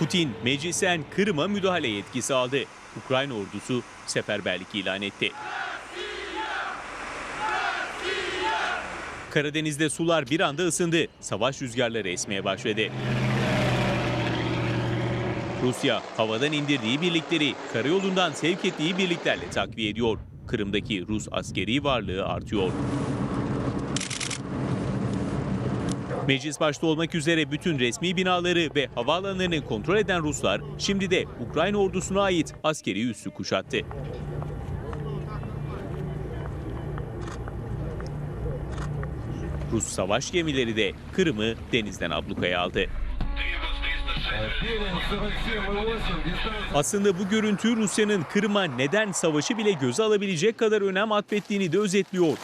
Putin meclisen Kırım'a müdahale yetkisi aldı. Ukrayna ordusu seferberlik ilan etti. Karadeniz'de sular bir anda ısındı. Savaş rüzgarları esmeye başladı. Rusya havadan indirdiği birlikleri karayolundan sevk ettiği birliklerle takviye ediyor. Kırım'daki Rus askeri varlığı artıyor. Meclis başta olmak üzere bütün resmi binaları ve havaalanlarını kontrol eden Ruslar şimdi de Ukrayna ordusuna ait askeri üssü kuşattı. Rus savaş gemileri de Kırım'ı denizden ablukaya aldı. Aslında bu görüntü Rusya'nın Kırım'a neden savaşı bile göze alabilecek kadar önem atfettiğini de özetliyor.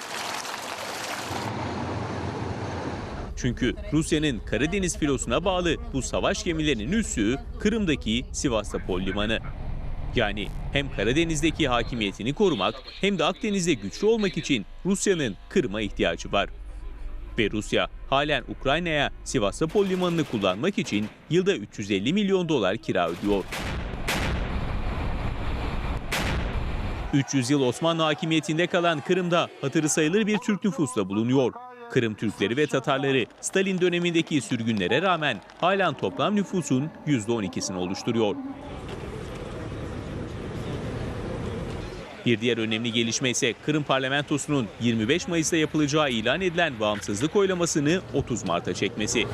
Çünkü Rusya'nın Karadeniz filosuna bağlı bu savaş gemilerinin üssü Kırım'daki Sivastopol limanı. Yani hem Karadeniz'deki hakimiyetini korumak hem de Akdeniz'de güçlü olmak için Rusya'nın Kırım'a ihtiyacı var. Ve Rusya halen Ukrayna'ya Sivastopol limanını kullanmak için yılda 350 milyon dolar kira ödüyor. 300 yıl Osmanlı hakimiyetinde kalan Kırım'da hatırı sayılır bir Türk nüfusla bulunuyor. Kırım Türkleri ve Tatarları Stalin dönemindeki sürgünlere rağmen halen toplam nüfusun %12'sini oluşturuyor. Bir diğer önemli gelişme ise Kırım parlamentosunun 25 Mayıs'ta yapılacağı ilan edilen bağımsızlık oylamasını 30 Mart'a çekmesi.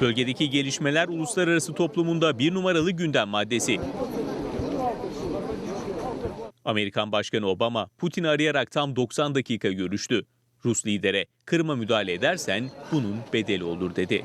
Bölgedeki gelişmeler uluslararası toplumunda bir numaralı gündem maddesi. Amerikan Başkanı Obama Putin'i arayarak tam 90 dakika görüştü. Rus lidere Kırım'a müdahale edersen bunun bedeli olur dedi.